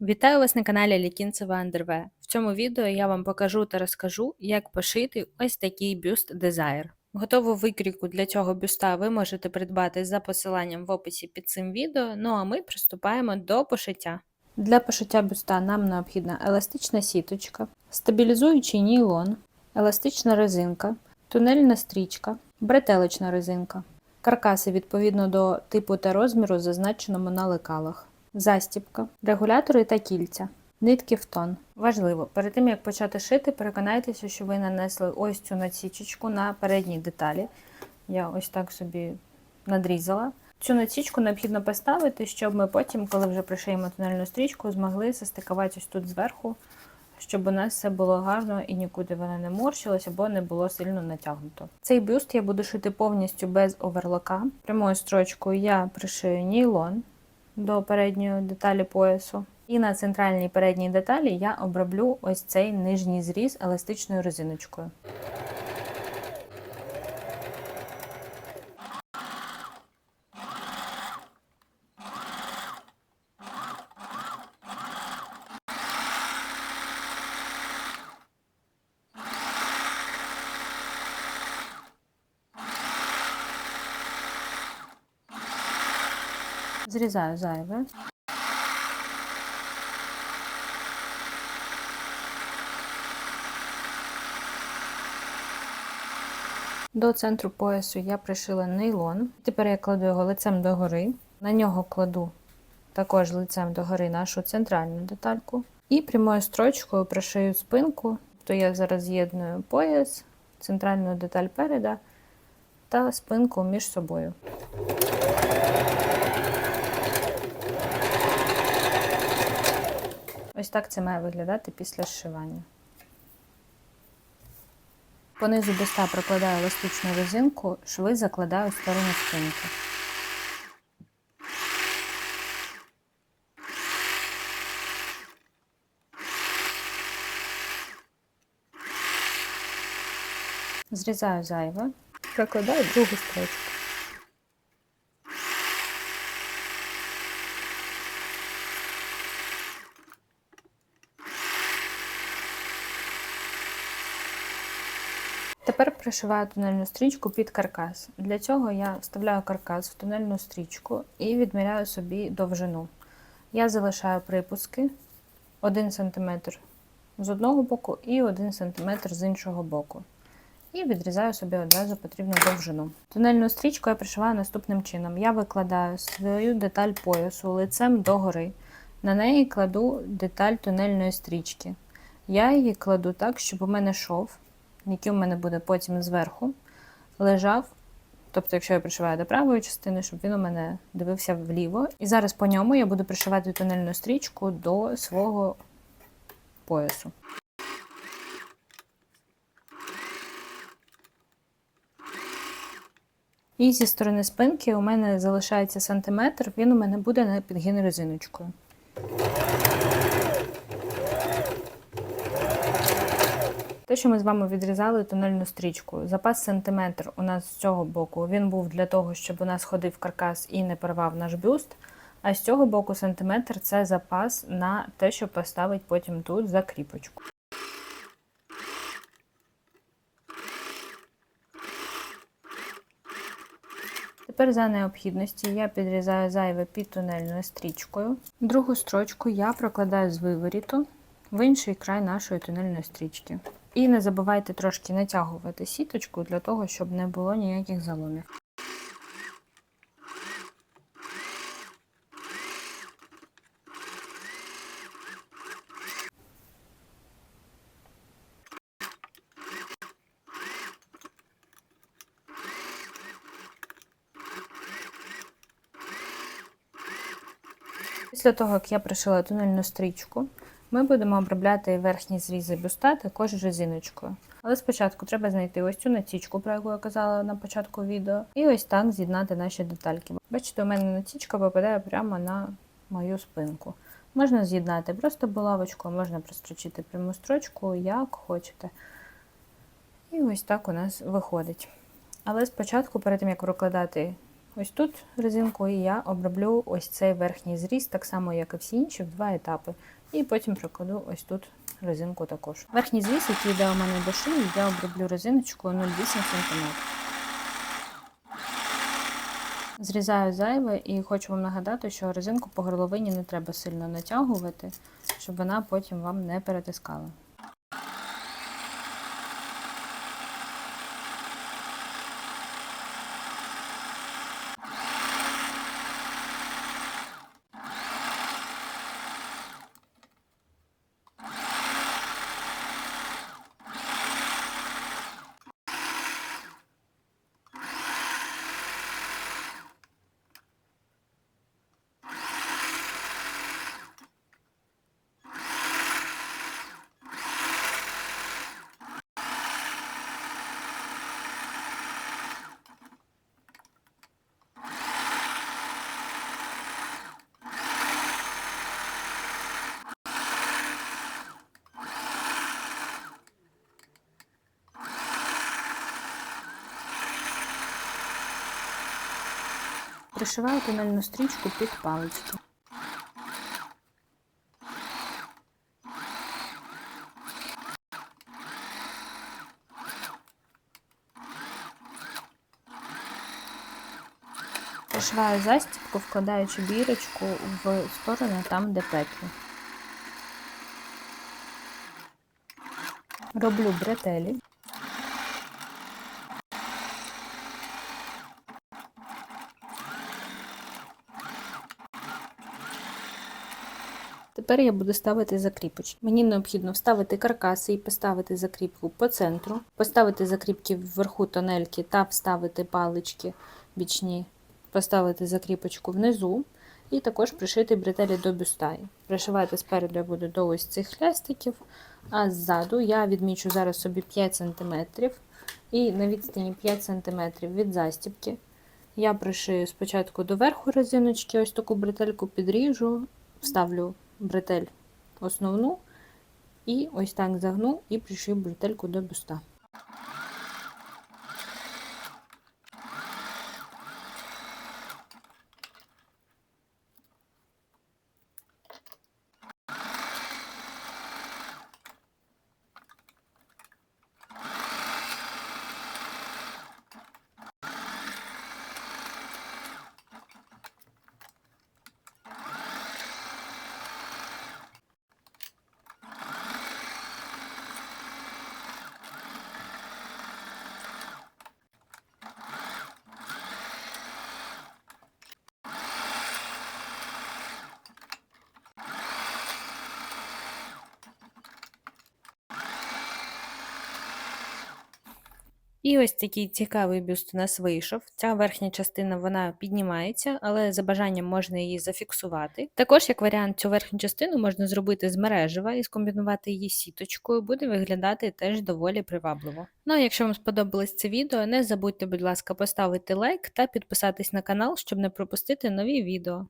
Вітаю вас на каналі Лікінцева Андерве. В цьому відео я вам покажу та розкажу, як пошити ось такий бюст Desire. Готову викрійку для цього бюста ви можете придбати за посиланням в описі під цим відео, ну а ми приступаємо до пошиття. Для пошиття бюста нам необхідна еластична сіточка, стабілізуючий нейлон, еластична резинка, тунельна стрічка, бретелечна резинка. Каркаси відповідно до типу та розміру, зазначеному на лекалах застібка, регулятори та кільця, нитки в тон. Важливо, перед тим як почати шити, переконайтеся, що ви нанесли ось цю насічечку на передній деталі. Я ось так собі надрізала. Цю насічку необхідно поставити, щоб ми потім, коли вже пришиємо тунельну стрічку, змогли застикувати ось тут зверху, щоб у нас все було гарно і нікуди воно не морщилось або не було сильно натягнуто. Цей бюст я буду шити повністю без оверлока. Прямою строчкою я пришию нейлон до передньої деталі поясу. І на центральній передній деталі я оброблю ось цей нижній зріз еластичною резиночкою. Зрізаю зайве. До центру поясу я пришила нейлон. Тепер я кладу його лицем догори. На нього кладу також лицем догори нашу центральну детальку. І прямою строчкою пришию спинку. То я зараз з'єдную пояс, центральну деталь переда та спинку між собою. Ось так це має виглядати після зшивання. Понизу биста прокладаю еластичну резинку, шви закладаю в сторону спинки. Зрізаю зайве, прокладаю другу строчку. Тепер пришиваю тунельну стрічку під каркас. Для цього я вставляю каркас в тунельну стрічку і відміряю собі довжину. Я залишаю припуски 1 см з одного боку і 1 см з іншого боку. І відрізаю собі одразу потрібну довжину. Тунельну стрічку я пришиваю наступним чином. Я викладаю свою деталь поясу лицем догори. На неї кладу деталь тунельної стрічки. Я її кладу так, щоб у мене шов який у мене буде потім зверху, лежав. Тобто, якщо я пришиваю до правої частини, щоб він у мене дивився вліво. І зараз по ньому я буду пришивати тунельну стрічку до свого поясу. І зі сторони спинки у мене залишається сантиметр, він у мене буде на підгін резиночкою. Те, що ми з вами відрізали тунельну стрічку, запас сантиметр у нас з цього боку він був для того, щоб у нас ходив каркас і не порвав наш бюст. А з цього боку сантиметр це запас на те, щоб поставити потім тут закріпочку. Тепер за необхідності я підрізаю зайве під тунельною стрічкою. Другу строчку я прокладаю з виворіту в інший край нашої тунельної стрічки. І не забувайте трошки натягувати сіточку для того, щоб не було ніяких заломів. Після того, як я пришила тунельну стрічку, ми будемо обробляти верхні зрізи бюста також резиночкою. Але спочатку треба знайти ось цю натічку, про яку я казала на початку відео, і ось так з'єднати наші детальки. Бачите, у мене натічка попадає прямо на мою спинку. Можна з'єднати просто булавочку, можна прострочити пряму строчку, як хочете. І ось так у нас виходить. Але спочатку, перед тим як прокладати ось тут резинку, і я оброблю ось цей верхній зріз, так само, як і всі інші, в два етапи. І потім прокладу ось тут резинку також. Верхній зріз, який йде у мене до шиї, я оброблю резиночкою 0,8 см. Зрізаю зайве і хочу вам нагадати, що резинку по горловині не треба сильно натягувати, щоб вона потім вам не перетискала. Пришиваю тональну стрічку під палички. Пришиваю застібку, вкладаючи бірочку в сторону там, де петлі. Роблю бретелі. Тепер я буду ставити закріпочки. Мені необхідно вставити каркаси і поставити закріпку по центру, поставити закріпки вверху тонельки та вставити палички бічні, поставити закріпочку внизу і також пришити бретелі до бюста. Пришивати спереду я буду до ось цих хлястиків, а ззаду я відмічу зараз собі 5 см і на відстані 5 см від застібки. Я пришию спочатку до верху резиночки, ось таку бретельку підріжу, вставлю бретель основну і ось так загну і пришив бретельку до бюста. І ось такий цікавий бюст у нас вийшов. Ця верхня частина вона піднімається, але за бажанням можна її зафіксувати. Також, як варіант, цю верхню частину можна зробити з мережева і скомбінувати її сіточкою, буде виглядати теж доволі привабливо. Ну а якщо вам сподобалось це відео, не забудьте, будь ласка, поставити лайк та підписатись на канал, щоб не пропустити нові відео.